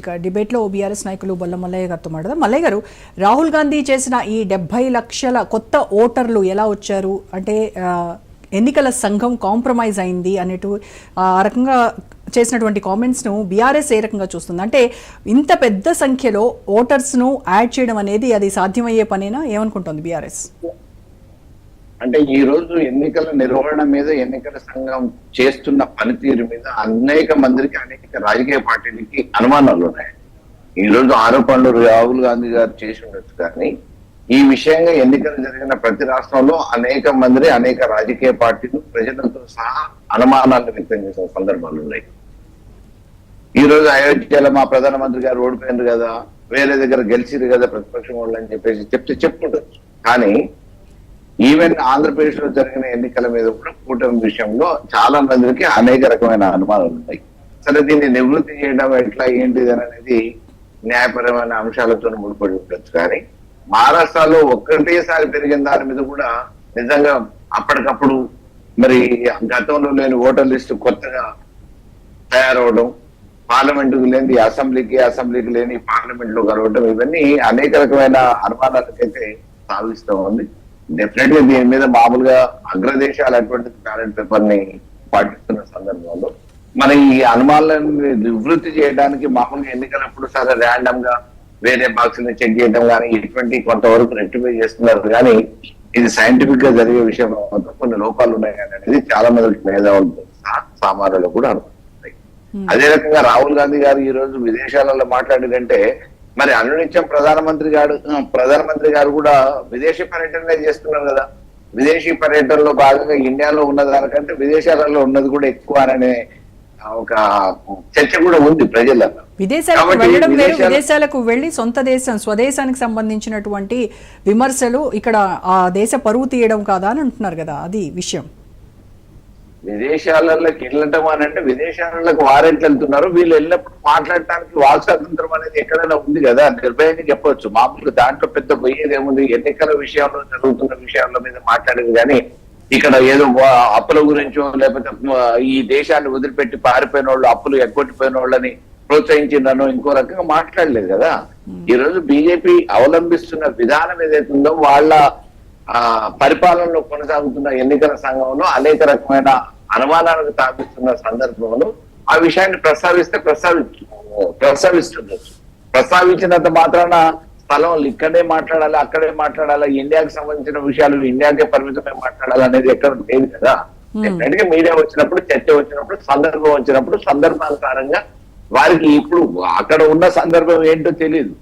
ఇక డిబేట్లో బీఆర్ఎస్ నాయకులు బొల్ల మల్లయ్య గారితో మాట్లాడదాం. మల్లయ్య గారు రాహుల్ గాంధీ చేసిన ఈ డెబ్బై లక్షల కొత్త ఓటర్లు ఎలా వచ్చారు? అంటే ఎన్నికల సంఘం కాంప్రమైజ్ అయింది అనేటు ఆ రకంగా చేసినటువంటి కామెంట్స్ను బీఆర్ఎస్ ఏ రకంగా చూస్తుంది. అంటే ఇంత పెద్ద సంఖ్యలో ఓటర్స్ను యాడ్ చేయడం అనేది అది సాధ్యమయ్యే పనేనా? ఏమనుకుంటుంది బీఆర్ఎస్ అంటే ఈ రోజు ఎన్నికల నిర్వహణ మీద ఎన్నికల సంఘం చేస్తున్న పనితీరు మీద అనేక మందికి అనేక రాజకీయ పార్టీలకి అనుమానాలు ఉన్నాయి. ఈ రోజు ఆరోపణలు రాహుల్ గాంధీ గారు చేసి ఉండొచ్చు కానీ ఈ విషయంగా ఎన్నికలు జరిగిన ప్రతి రాష్ట్రంలో అనేక మంది అనేక రాజకీయ పార్టీలు ప్రజలతో సహా అనుమానాలను వ్యక్తం చేసిన సందర్భాలు ఉన్నాయి. ఈ రోజు అయోధ్యలో మా ప్రధానమంత్రి గారు ఓడిపోయినారు కదా వేరే దగ్గర గెలిచిరు కదా ప్రతిపక్షం వాళ్ళు అని చెప్పేసి చెప్తే చెప్పుకుంటారు కానీ ఈవెన్ ఆంధ్రప్రదేశ్లో జరిగిన ఎన్నికల మీద కూడా కూటమి విషయంలో చాలా మందికి అనేక రకమైన అనుమానాలు ఉన్నాయి. సరే దీన్ని నివృత్తి చేయడం ఎట్లా ఏంటిది అనేది న్యాయపరమైన అంశాలతో ముడిపడి ఉండొచ్చు కానీ మహారాష్ట్రలో ఒక్కటేసారి పెరిగిన దాని మీద కూడా నిజంగా అప్పటికప్పుడు మరి గతంలో లేని ఓటర్ లిస్టు కొత్తగా తయారవడం పార్లమెంటుకు లేని అసెంబ్లీకి అసెంబ్లీకి లేని పార్లమెంట్లో కలవడం ఇవన్నీ అనేక రకమైన అనుమానాలకైతే సాధిస్తూ ఉంది. డెఫినెట్గా దీని మీద మామూలుగా అగ్రదేశాలు అటువంటి బ్యాలెట్ పేపర్ని పాటిస్తున్న సందర్భంలో మన ఈ అనుమానాలను నివృత్తి చేయడానికి మామూలుగా ఎన్నికలప్పుడు సరే ర్యాండమ్గా వేరే బాక్స్ని చెక్ చేయడం కానీ ఇటువంటి కొంతవరకు రెక్టిఫై చేస్తున్నారు కానీ ఇది సైంటిఫిక్గా జరిగే విషయం కొన్ని లోపాలు ఉన్నాయి అనేది చాలా మందికి మేధావులతో సహా సామాన్యులు కూడా అనుకుంటున్నాయి. అదే రకంగా రాహుల్ గాంధీ గారు ఈ రోజు విదేశాలలో మాట్లాడిందంటే మరి అనునిత్యం ప్రధానమంత్రి గారు ప్రధానమంత్రి గారు కూడా విదేశీ పర్యటనలే చేస్తున్నారు కదా. విదేశీ పర్యటనలో భాగంగా ఇండియాలో ఉన్న దానికంటే విదేశాలలో ఉన్నది కూడా ఎక్కువ అనే ఒక చర్చ కూడా ఉంది ప్రజలలో. విదేశాలకు వెళ్ళడం వేరు విదేశాలకు వెళ్ళి సొంత దేశం స్వదేశానికి సంబంధించినటువంటి విమర్శలు ఇక్కడ ఆ దేశ పరువు తీయడం కాదా అని అంటున్నారు కదా అది విషయం. విదేశాలలోకి వెళ్ళటం అని అంటే విదేశాలకు వారెంట్ వెళ్తున్నారు. వీళ్ళు వెళ్ళినప్పుడు మాట్లాడటానికి వాక్ స్వాతంత్రం అనేది ఎక్కడైనా ఉంది కదా? నిర్భయంగా చెప్పొచ్చు. మామూలుగా దాంట్లో పెద్ద పోయేది ఏముంది ఎన్నికల విషయంలో జరుగుతున్న విషయాల మీద మాట్లాడేది కానీ ఇక్కడ ఏదో అప్పుల గురించో లేకపోతే ఈ దేశాన్ని వదిలిపెట్టి పారిపోయిన వాళ్ళు అప్పులు ఎగ్గొట్టిపోయిన వాళ్ళని ప్రోత్సహించిందనో ఇంకో రకంగా మాట్లాడలేదు కదా? ఈ రోజు బీజేపీ అవలంబిస్తున్న విధానం ఏదైతుందో వాళ్ళ ఆ పరిపాలనలో కొనసాగుతున్న ఎన్నికల సంఘంలో అనేక రకమైన అనుమానాలకు తాపిస్తున్న సందర్భంలో ఆ విషయాన్ని ప్రస్తావిస్తే ప్రస్తావించు ప్రస్తావిస్తుండొచ్చు. ప్రస్తావించినంత మాత్రాన స్థలం ఇక్కడే మాట్లాడాలి అక్కడే మాట్లాడాలి ఇండియాకి సంబంధించిన విషయాలు ఇండియాకే పరిమితమై మాట్లాడాలి అనేది ఎక్కడ లేదు కదా. డెఫినెట్ మీడియా వచ్చినప్పుడు చర్చ వచ్చినప్పుడు సందర్భం వచ్చినప్పుడు సందర్భానుసారంగా వారికి ఇప్పుడు అక్కడ ఉన్న సందర్భం ఏంటో తెలియదు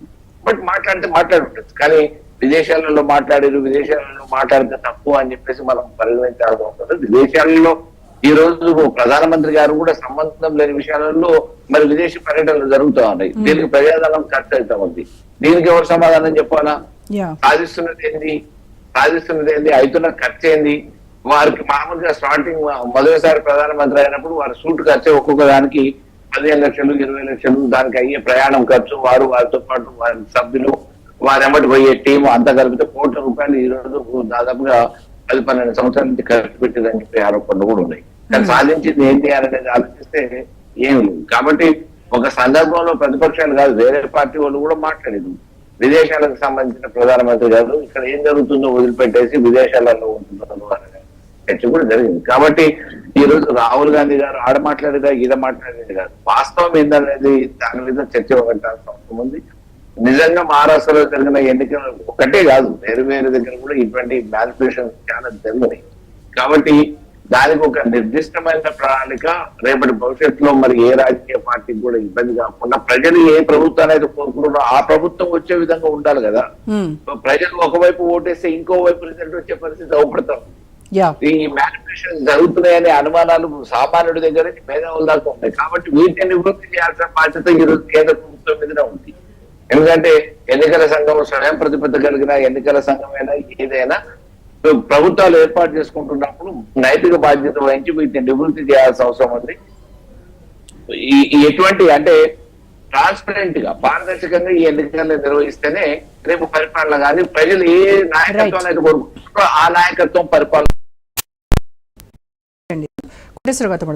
బట్ మాట్లాడితే మాట్లాడుండొచ్చు. కానీ విదేశాలలో మాట్లాడారు విదేశాలలో మాట్లాడితే తప్పు అని చెప్పేసి మనం పరిగణించాల్సి ఉంటుంది విదేశాలలో ఈ రోజు ప్రధానమంత్రి గారు కూడా సంబంధం లేని విషయాలలో మరి విదేశీ పర్యటనలు జరుగుతూ ఉన్నాయి. దీనికి ప్రజాధనం ఖర్చు అవుతా ఉంది. దీనికి ఎవరు సమాధానం చెప్పాలా? సాధిస్తున్నది ఏంది సాధిస్తున్నది ఏంది అవుతున్న ఖర్చు ఏంది వారికి మామూలుగా స్టార్టింగ్ మొదటిసారి ప్రధానమంత్రి అయినప్పుడు వారి సూట్ ఖర్చు ఒక్కొక్క దానికి పదిహేను లక్షలు ఇరవై లక్షలు దానికి అయ్యే ప్రయాణం ఖర్చు. వారు వారితో పాటు వారి సభ్యులు వారి ఎమ్మటి పోయే టీం అంతా కలిపితే కోట్ల రూపాయలు ఈ రోజు దాదాపుగా పది పన్నెండు సంవత్సరాల నుంచి ఖర్చు పెట్టేదని చెప్పి ఆరోపణలు కూడా ఉన్నాయి. కానీ సాధించింది ఏంటి అనేది ఆలోచిస్తే ఏం లేదు. కాబట్టి ఒక సందర్భంలో ప్రతిపక్షాలు కాదు వేరే పార్టీ వాళ్ళు కూడా మాట్లాడేది. విదేశాలకు సంబంధించిన ప్రధానమంత్రి గారు ఇక్కడ ఏం జరుగుతుందో వదిలిపెట్టేసి విదేశాలలో ఉంటున్నారు అనే చర్చ కూడా జరిగింది. కాబట్టి ఈ రోజు రాహుల్ గాంధీ గారు ఆడ మాట్లాడేదా ఈడ మాట్లాడేది కాదు. వాస్తవం ఏందనేది దాని మీద చర్చ పెట్టాల్సిన అవసరం ఉంది. నిజంగా మహారాష్ట్రలో జరిగిన ఎన్నికలు ఒకటే కాదు వేరు వేరు దగ్గర కూడా ఇటువంటి మ్యానిపులేషన్ చాలా జరిగినాయి. కాబట్టి దానికి ఒక నిర్దిష్టమైన ప్రణాళిక రేపటి భవిష్యత్తులో మరి ఏ రాజకీయ పార్టీకి కూడా ఇబ్బంది కాకుండా ప్రజలు ఏ ప్రభుత్వాన్ని అయితే కోరుకుంటారో ఆ ప్రభుత్వం వచ్చే విధంగా ఉండాలి కదా. మ్మ్. ప్రజలు ఒకవైపు ఓటేస్తే ఇంకో వైపు రిజల్ట్ వచ్చే పరిస్థితి అవపడతాం. ఈ మ్యానిపులేషన్ జరుగుతున్నాయనే అనుమానాలు సామాన్యుడి దగ్గర నుంచి మేధావుల దాకా ఉన్నాయి. కాబట్టి వీటిని నివృత్తి చేయాల్సిన బాధ్యత ఈ రోజు కేంద్ర ప్రభుత్వం మీదనే ఉంది. ఎందుకంటే ఎన్నికల సంఘం స్వయం ప్రతిపత్తి కలిగిన ఎన్నికల సంఘమైనా ఏదైనా ప్రభుత్వాలు ఏర్పాటు చేసుకుంటున్నప్పుడు నైతిక బాధ్యత వహించి వీటిని నివృత్తి చేయాల్సిన అవసరం ఉంది. ఎటువంటి అంటే ట్రాన్స్పరెంట్గా పారదర్శకంగా ఈ ఎన్నికలను నిర్వహిస్తేనే రేపు పరిపాలన కానీ ప్రజలు ఏ నాయకత్వం అయితే కోరుకుంటారో ఆ నాయకత్వం పరిపాలన కోటేశ్వర గారితో